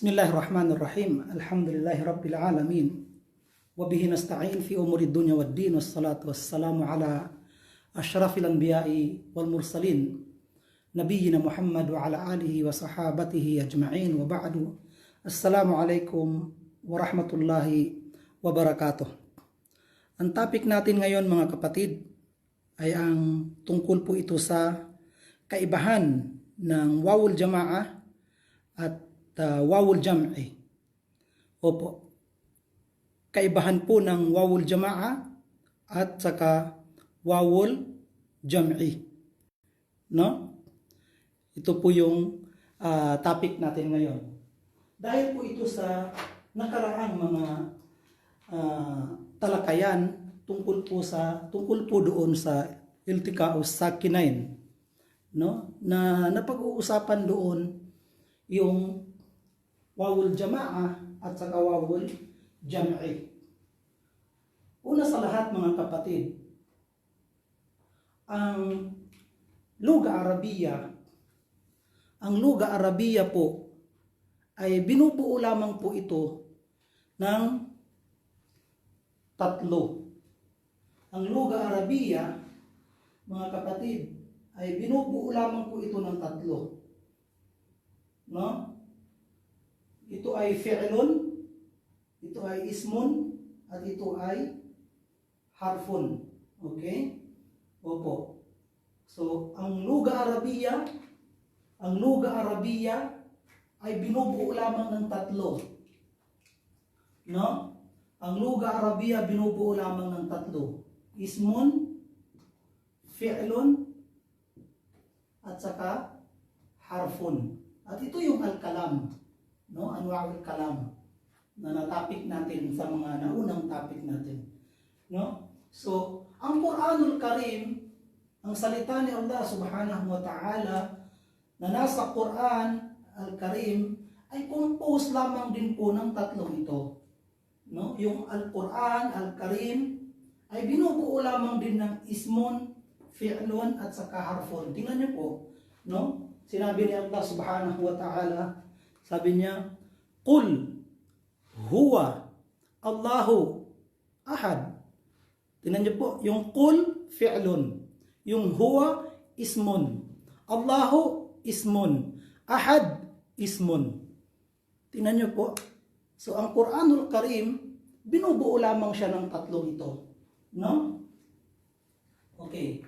بسم الله الرحمن الرحيم الحمد لله رب العالمين وبه نستعين في أمور الدنيا والدين والصلاة والسلام على أشرف الأنبياء والمرسلين نبينا محمد وعلى آله وصحابته أجمعين وبعد السلام عليكم ورحمة الله وبركاته Ang topic natin ngayon mga kapatid ay ang tungkol po ito sa kaibahan ng wawul jamaa at uh, wawul jam'i. Opo. Kaibahan po ng wawul jamaa at saka wawul jam'i. No? Ito po yung ah, topic natin ngayon. Dahil po ito sa nakaraang mga ah, talakayan tungkol po sa tungkol po doon sa Iltikaus Sakinain no na napag-uusapan doon yung wawul jamaa at saka wawul jam'i. Una sa lahat mga kapatid, ang Luga Arabiya, ang Luga Arabiya po ay binubuo lamang po ito ng tatlo. Ang Luga Arabiya, mga kapatid, ay binubuo lamang po ito ng tatlo. No? Ito ay fi'lun, ito ay ismun, at ito ay harfun. Okay? Opo. So, ang Luga Arabiya, ang Luga Arabiya ay binubuo lamang ng tatlo. No? Ang Luga Arabiya binubuo lamang ng tatlo. Ismun, fi'lun, at saka harfun. At ito yung al-kalam, no? Anwa'ul kalam na na-topic natin sa mga naunang topic natin. No? So, ang Quranul Karim, ang salita ni Allah Subhanahu wa Ta'ala na nasa Quran Al-Karim ay compose lamang din po ng tatlong ito. No? Yung Al-Quran Al-Karim ay binubuo lamang din ng ismun, fi'lun at saka harfun. Tingnan niyo po, no? Sinabi ni Allah Subhanahu wa Ta'ala, sabi niya, "Qul huwa Allahu ahad." Tingnan niyo po, yung qul fi'lun, yung huwa ismun, Allahu ismun, ahad ismun. Tingnan niyo po. So ang Quranul Karim, binubuo lamang siya ng tatlong ito. No? Okay.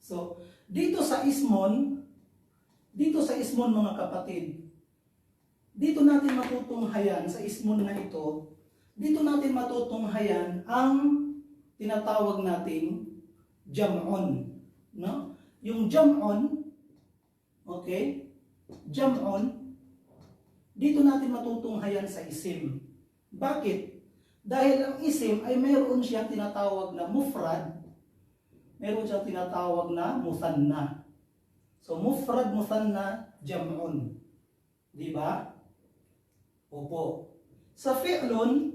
So, dito sa Ismon, dito sa Ismon mga kapatid, dito natin matutunghayan sa Ismon na ito, dito natin matutunghayan ang tinatawag nating jam'on. No? Yung jam'on, okay? Jam'on, dito natin matutunghayan sa isim. Bakit? Dahil ang isim ay mayroon siyang tinatawag na mufrad, meron siyang tinatawag na musanna. So mufrad musanna jam'un. Di ba? Opo. Sa fi'lun,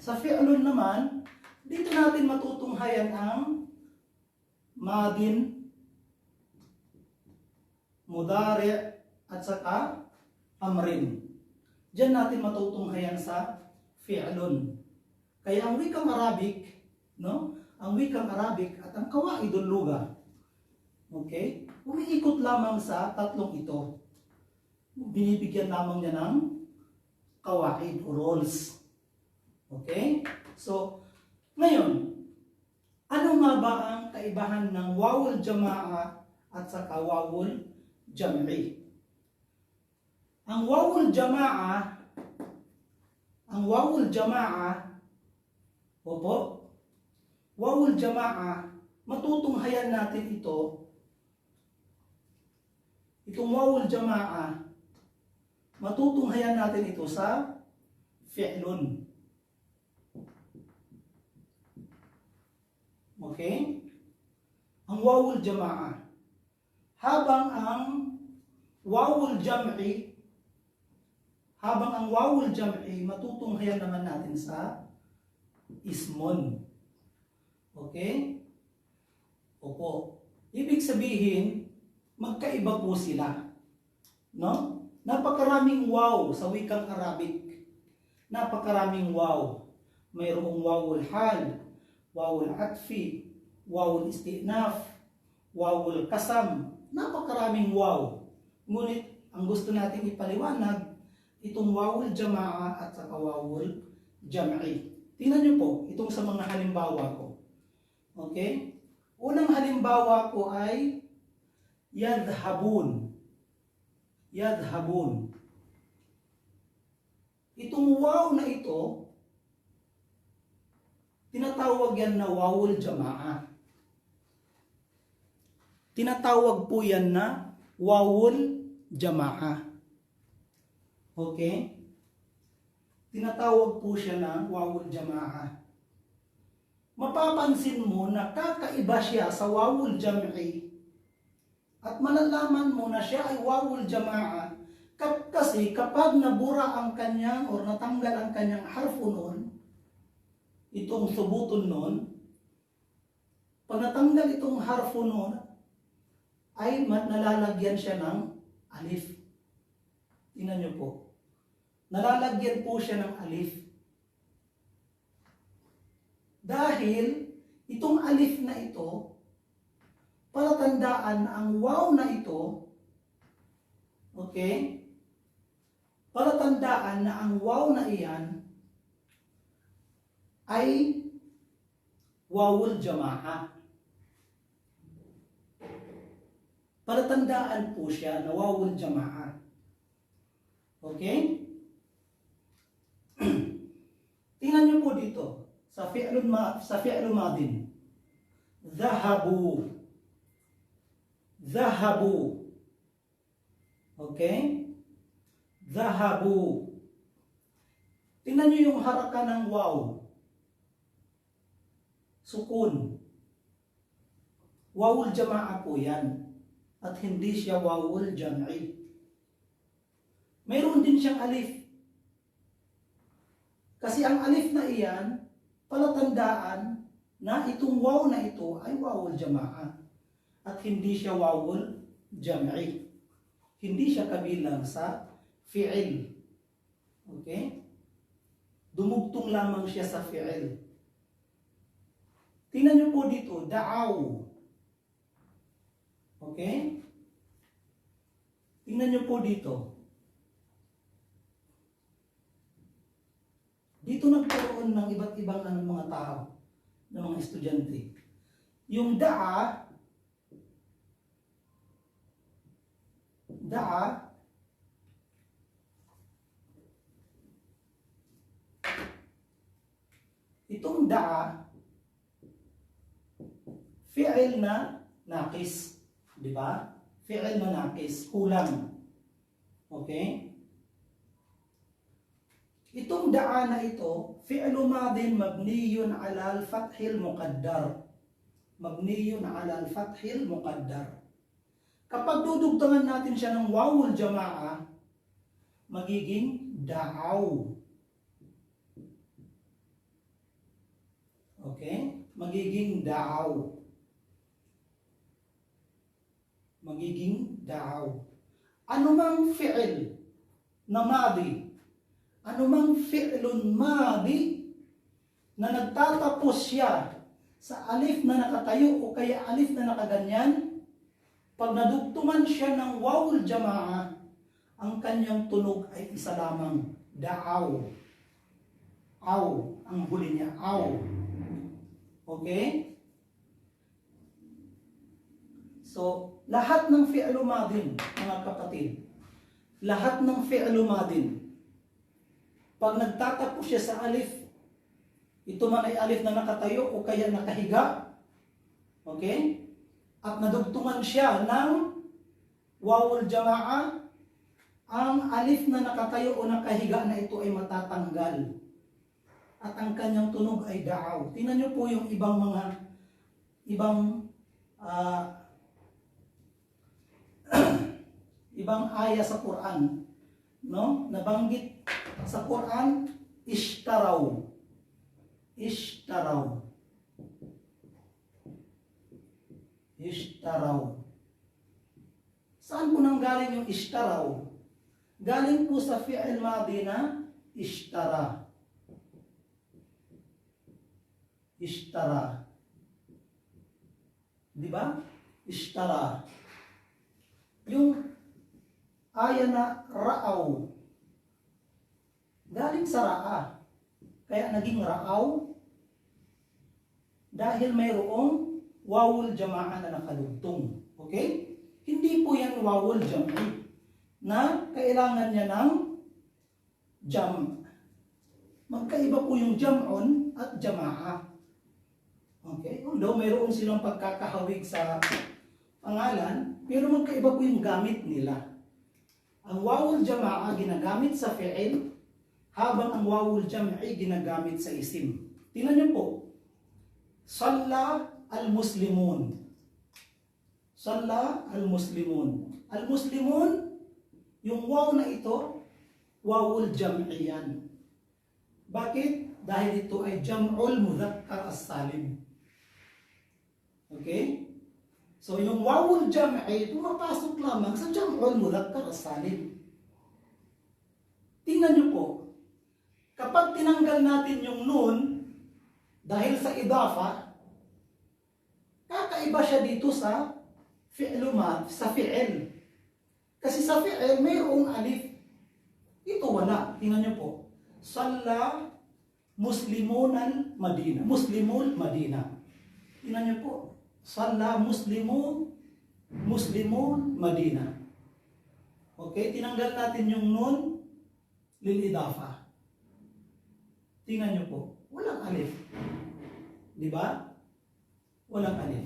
sa fi'lun naman, dito natin matutunghayan ang madin, mudari, at saka amrin. Diyan natin matutunghayan sa fi'lun. Kaya ang wikang Arabic, no? Ang wikang Arabic at ang kawaidul luga. Okay? Umiikot lamang sa tatlong ito. Binibigyan lamang niya ng kawaid o rules. Okay? So, ngayon, ano nga ba ang kaibahan ng wawul jamaa at saka wawul jam'i? Ang wawul jamaa, ang wawul jamaa, opo, wawul jamaa, matutunghayan natin ito. Itong wawul jamaa, matutunghayan natin ito sa fi'lun. Okay? Ang wawul jamaa. Habang ang wawul jam'i habang ang wawul jam'i matutunghayan naman natin sa ismon. Okay? Opo. Ibig sabihin, magkaiba po sila. No? Napakaraming wow sa wikang Arabic. Napakaraming wow. Mayroong wawul hal, wawul atfi, wawul istinaf, wawul kasam. Napakaraming wow. Ngunit ang gusto natin ipaliwanag, itong wawul jamaa at saka wawul jam'i. Tingnan niyo po, itong sa mga halimbawa ko. Okay? Unang halimbawa ko ay yadhabun. Yadhabun. Itong wow na ito, tinatawag yan na wawul jamaa. Tinatawag po yan na wawul jamaa. Okay? Tinatawag po siya na wawul jamaa. Mapapansin mo na kakaiba siya sa wawul jam'i at malalaman mo na siya ay wawul jamaa kap kasi kapag nabura ang kanyang or natanggal ang kanyang harfo nun, itong subuton nun, pag natanggal itong harfo nun, ay nalalagyan siya ng alif. Tingnan niyo po. Nalalagyan po siya ng alif. Dahil itong alif na ito, palatandaan na ang wow na ito, okay? Palatandaan na ang wow na iyan ay wawul jamaah. Palatandaan po siya na wawul jamaah. Okay? Tingnan niyo po dito sa fi'lun ma sa fi'lu madin. Dhahabu. Dhahabu. Okay? Dhahabu. Tingnan niyo yung haraka ng waw. Sukun. Wawul jamaa po yan. At hindi siya wawul jam'i. Mayroon din siyang alif. Kasi ang alif na iyan, palatandaan na itong waw na ito ay wawul jamaa. At hindi siya wawul jam'i. Hindi siya kabilang sa fi'il. Okay? Dumugtong lamang siya sa fi'il. Tingnan niyo po dito, da'aw. Okay? Tingnan niyo po dito. Dito nagkaroon ng iba't ibang ano, mga tao, ng mga estudyante. Yung daa, daa, itong daa, fi'il na nakis. Di ba? Fi'il na nakis. Kulang. Okay? Itong daa na ito, fi'lu madin mabniyun ala al-fathil muqaddar. Mabniyun ala al-fathil muqaddar. Kapag dudugtungan natin siya ng wawul jamaa, magiging daaw. Okay? Magiging daaw. Magiging daaw. Ano mang fi'il na madi, ano mang fi'lun madi na nagtatapos siya sa alif na nakatayo o kaya alif na nakaganyan, pag nadugtungan siya ng wawul jamaa, ang kanyang tunog ay isa lamang, daaw. Aw, ang huli niya, aw. Okay? So, lahat ng fi'lu madin, mga kapatid, lahat ng fi'lu madin, pag nagtatapos siya sa alif, ito man ay alif na nakatayo o kaya nakahiga, okay? At nadugtungan siya ng wawul jamaa, ang alif na nakatayo o nakahiga na ito ay matatanggal. At ang kanyang tunog ay daaw. Tingnan niyo po yung ibang mga ibang ah, ibang aya sa Quran, no? Nabanggit sa Quran, ishtaraw. Ishtaraw. Ishtaraw. Saan po nanggaling yung ishtaraw? galing po sa fi'il madi na ishtara. Ishtara. Di ba? Ishtara. Yung aya na raaw. Galing sa raa. Kaya naging raaw dahil mayroong wawul jama'a na nakalugtong. Okay? Hindi po yan wawul jam'i na kailangan niya ng jam. Magkaiba po yung jam'on at jama'a. Okay? Although mayroon silang pagkakahawig sa pangalan, pero magkaiba po yung gamit nila. Ang wawul jama'a ginagamit sa fi'il, habang ang wawul jam'i ginagamit sa isim. Tingnan niyo po, Salla al-Muslimun. Salla al-Muslimun. Al-Muslimun, yung waw na ito, wawul jam'i yan. Bakit? Dahil ito ay jam'ul mudhakkar as-salim. Okay? So yung wawul jam'i, pumapasok lamang sa jam'ul mudhakkar as-salim. Tingnan niyo po, kapag tinanggal natin yung nun, dahil sa idafa, kakaiba siya dito sa fi'luma, sa fi'il. Kasi sa fi'il, mayroong alif. Ito wala. Tingnan niyo po. Salla muslimun al-Madina. Muslimul Madina. Tingnan niyo po. Salla muslimun muslimun Madina. Okay, tinanggal natin yung nun lil idafa. Tingnan niyo po. Walang alif. Di ba? Walang alif.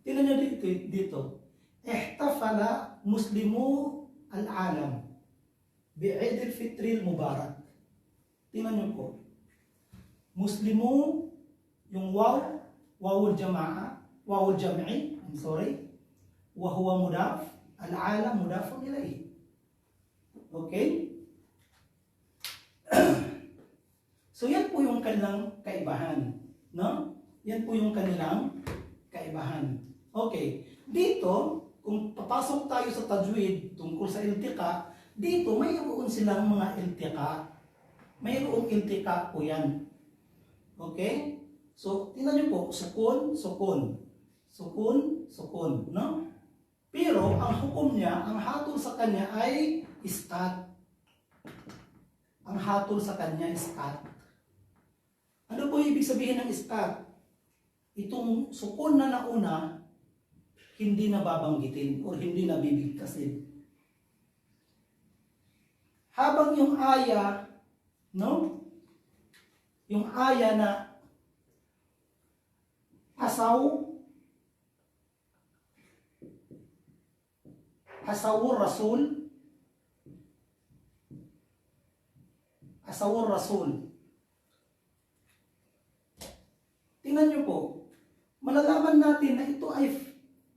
Tingnan niyo dito, dito. Ihtafala muslimu al-alam bi'id al-fitri al-mubarak. Tingnan niyo po. Muslimu, yung waw, wawul jama'a, wawul jam'i, I'm sorry, wa huwa mudaf, al-alam mudafun ilayhi. Okay? So yan po yung kanilang kaibahan. No? Yan po yung kanilang kaibahan. Okay. Dito, kung papasok tayo sa tajwid tungkol sa iltika, dito mayroon silang mga iltika. Mayroong iltika po yan. Okay? So, tingnan niyo po, sukun, sukun. Sukun, sukun. No? Pero, ang hukom niya, ang hatol sa kanya ay iskat. Ang hatol sa kanya is kat. Ano po ibig sabihin ng iskat? Itong sukon na nauna, hindi na babanggitin o hindi na bibigkasin. Habang yung aya, no? Yung aya na asaw, asawur rasul, asawur rasul, Tingnan niyo po, malalaman natin na ito ay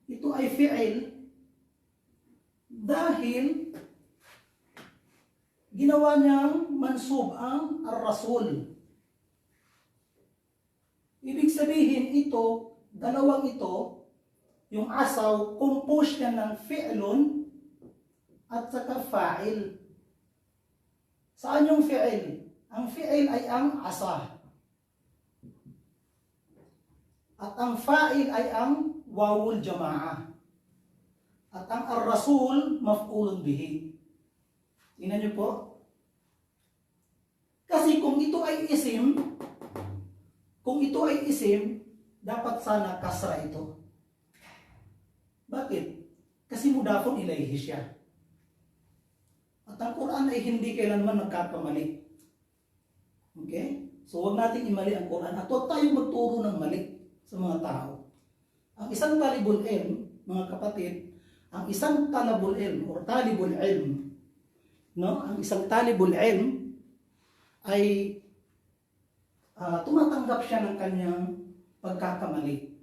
ito ay fi'il dahil ginawa niyang mansub ang ar-rasul. Ibig sabihin ito, dalawang ito, yung asaw, compose niya ng fi'lun at saka fa'il. Saan yung fi'il? Ang fi'il ay ang asa. At ang fa'il ay ang wawul jama'a. At ang ar-rasul, maf'ulun bihi. Tingnan niyo po. Kasi kung ito ay isim, kung ito ay isim, dapat sana kasra ito. Bakit? Kasi mudafon ilayhi siya. At ang Quran ay hindi kailanman nagkakamali. Okay? So huwag natin imali ang Quran at huwag tayong magturo ng mali sa mga tao. Ang isang talibul ilm, mga kapatid, ang isang talabul ilm or talibul ilm, no? Ang isang talibul ilm ay uh, tumatanggap siya ng kanyang pagkakamali.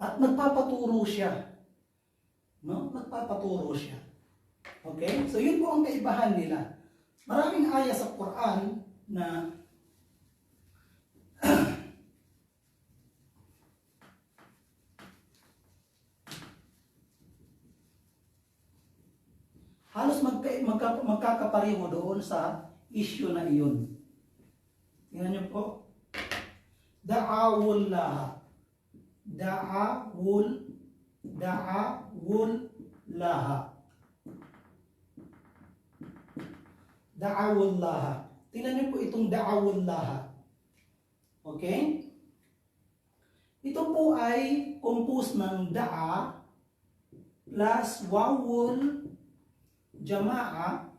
At nagpapaturo siya. No? Nagpapaturo siya. Okay? So yun po ang kaibahan nila. Maraming aya sa Quran na magka, magka, magkakapareho doon sa issue na iyon. Tingnan niyo po. Da'awul laha. Da'awul Da'awul laha. Da'awul laha. Tingnan niyo po itong da'awul laha. Okay? Ito po ay composed ng da'a plus wawul jama'a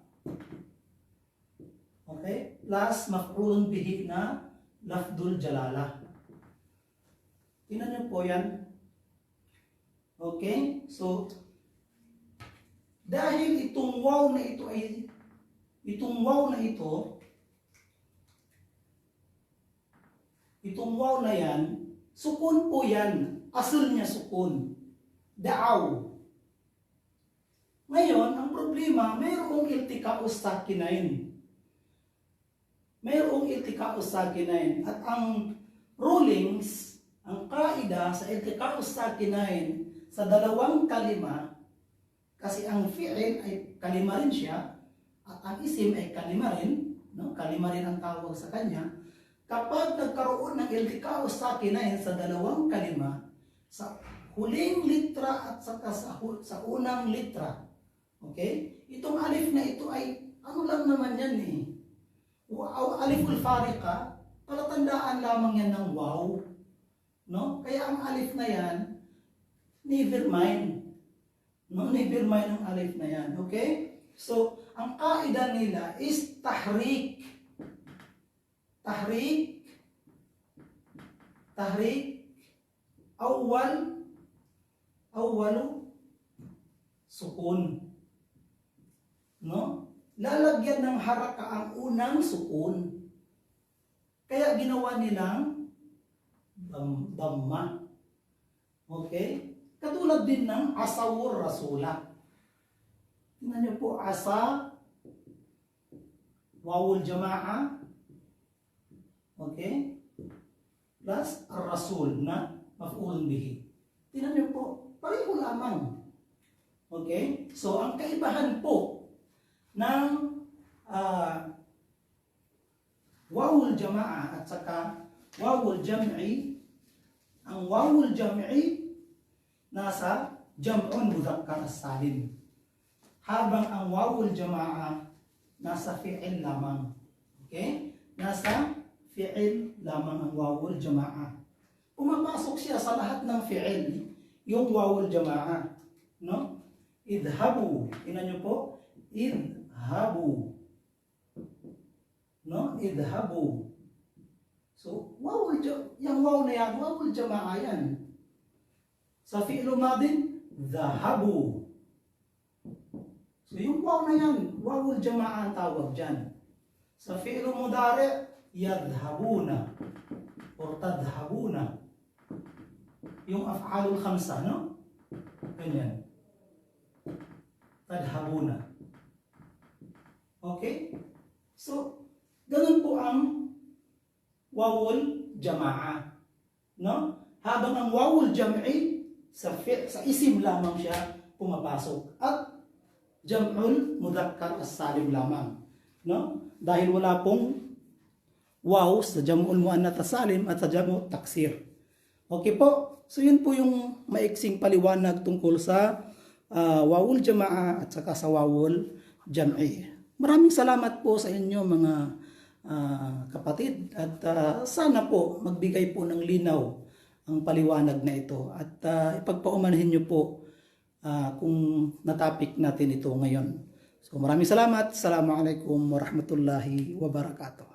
okay? Plus maf'ulun bihi na lafdul jalala. Tingnan niyo po yan. Okay? So dahil itong waw na ito ay itong waw na ito itong waw na yan sukun po yan. Asal niya sukun. Daaw ngayon, ang problema, mayroong iltikaos sakinain. Mayroong iltikaos sakinain. At ang rulings, ang kaida sa iltikaos sakinain sa dalawang kalima, kasi ang fi'il ay kalima rin siya, at ang isim ay kalima rin, no? kalima rin ang tawag sa kanya, kapag nagkaroon ng iltikaos sakinain sa dalawang kalima, sa huling litra at saka sa, sa unang litra, Okay? Itong alif na ito ay, ano lang naman yan eh. Aliful farika, palatandaan lamang yan ng wow. No? Kaya ang alif na yan, never mind. No? Never mind ang alif na yan. Okay? So, ang kaida nila is tahrik. Tahrik. Tahrik. Awal. Awalu. Sukun no? Lalagyan ng haraka ang unang sukun. Kaya ginawa nilang dam, damma. Okay? Katulad din ng asawur rasula. Tingnan niyo po, asa, wawul jama'a, okay? Plus, ar-rasul na maf'ulun bihi. Tingnan niyo po, pareho lamang. Okay? So, ang kaibahan po ng ah, wawul jama'a at saka wawul jam'i ang wawul jam'i nasa jam'un mudhakkar as-salim. Habang ang wawul jama'a nasa fi'il lamang. Okay? Nasa fi'il lamang ang wawul jama'a. Pumapasok siya sa lahat ng fi'il yung wawul jama'a no? Idhabu ina niyo po idhabu. اذهبوا. no اذهبوا. So واو الج يعني واو نيا واو الجماعة يعني. صفي إلو ماضين ذهبوا. So يوم واو نيا يعني، واو الجماعة تاوب جان صفي إلو مضارع يذهبون. or تذهبون. يوم أفعال الخمسة no كنيا تذهبون. no? Okay? So, ganun po ang wawul jama'a. No? Habang ang wawul jam'i sa sa isim lamang siya pumapasok at jam'ul mudhakkar as-salim lamang. No? Dahil wala pong waw sa jam'ul muannath as-salim at sa jam'u taksir. Okay po? So yun po yung maiksing paliwanag tungkol sa ah, wawul jama'a at saka sa wawul jam'i. Maraming salamat po sa inyo mga ah, kapatid at ah, sana po magbigay po ng linaw ang paliwanag na ito at ah, ipagpaumanhin niyo po ah, kung natapik natin ito ngayon. So maraming salamat. Assalamualaikum warahmatullahi wabarakatuh.